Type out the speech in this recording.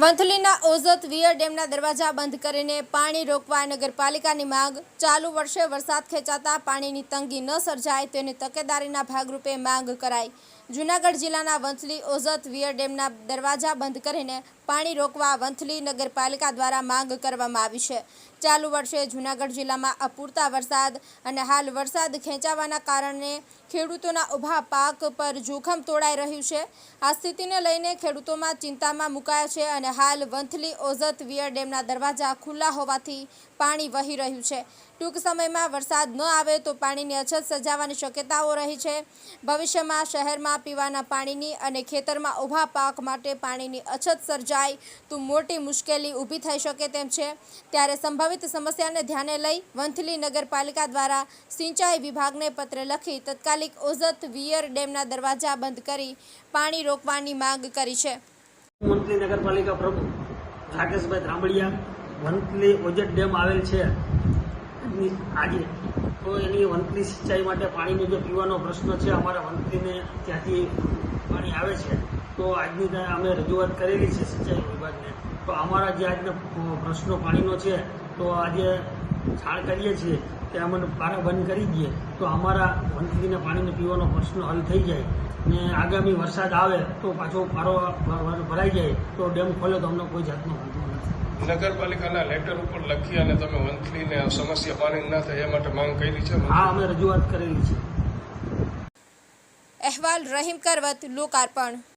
વંથલીના Ozat wear ડેમના દરવાજા બંધ કરીને પાણી રોકવા નગરપાલિકાની માંગ. ચાલુ વર્ષે વરસાદ ખેંચાતા પાણીની તંગી ન સર્જાય તેની તકેદારીના ભાગરૂપે માંગ કરાઈ. જૂનાગઢ જિલ્લાના વંથલી ઓઝત વિયર ડેમના દરવાજા બંધ કરીને પાણી રોકવા વંથલી નગરપાલિકા દ્વારા માંગ કરવામાં આવી છે. ચાલુ વર્ષે જૂનાગઢ જિલ્લામાં અપૂરતા વરસાદ અને હાલ વરસાદ ખેંચાવાના કારણે ખેડૂતોના ઊભા પાક પર જોખમ તોડાઈ રહ્યું છે. આ સ્થિતિને લઈને ખેડૂતોમાં ચિંતામાં મુકાયા છે અને હાલ વંથલી ઓઝત વિયર ડેમના દરવાજા ખુલ્લા હોવાથી પાણી વહી રહ્યું છે. ટૂંક સમયમાં વરસાદ ન આવે તો પાણીની અછત સર્જાવાની શક્યતાઓ રહી છે. ભવિષ્યમાં શહેરમાં પીવાના પાણીની અને ખેતરમાં ઊભા પાક માટે પાણીની અછત સર્જાય તો મોટી મુશ્કેલી ઊભી થઈ શકે તેમ છે. ત્યારે સંભવિત સમસ્યાને ધ્યાને લઈ વંથલી નગરપાલિકા દ્વારા સિંચાઈ વિભાગને પત્ર લખી તાત્કાલિક ઓઝત વિયર ડેમના દરવાજા બંધ કરી પાણી રોકવાની માંગ કરી છે. મંત્રી નગરપાલિકા પ્રમુખ રાકેશભાઈ ધ્રામડિયા વંથલી ઓજત ડેમ આવેલ છે. એની આજે તો એની વંથલી સિંચાઈ માટે પાણીનો જે પીવાનો પ્રશ્ન છે, અમારા વંથલીને ત્યાંથી પાણી આવે છે. તો આજની અમે રજૂઆત કરેલી છે સિંચાઈ વિભાગને. તો અમારા જે આજના પ્રશ્નો પાણીનો છે, તો આજે જાણ કરીએ છીએ. કે અમને પારા બંધ કરી દઈએ તો અમારા વંથલીના પાણીને પીવાનો પ્રશ્ન હલ થઈ જાય. ને આગામી વરસાદ આવે તો પાછો પારો ભરાઈ જાય તો ડેમ ખોલે તો અમને કોઈ જાતનો વાંધો નથી. નગરપાલિકાના લેટર ઉપર લખી અને તમે વંથલીને સમસ્યા પાણી ના થાય એ માટે માંગ કરી છે? હા અમે રજૂઆત કરેલી છે. અહેવાલ રહીમ કરવત લોકાર્પણ.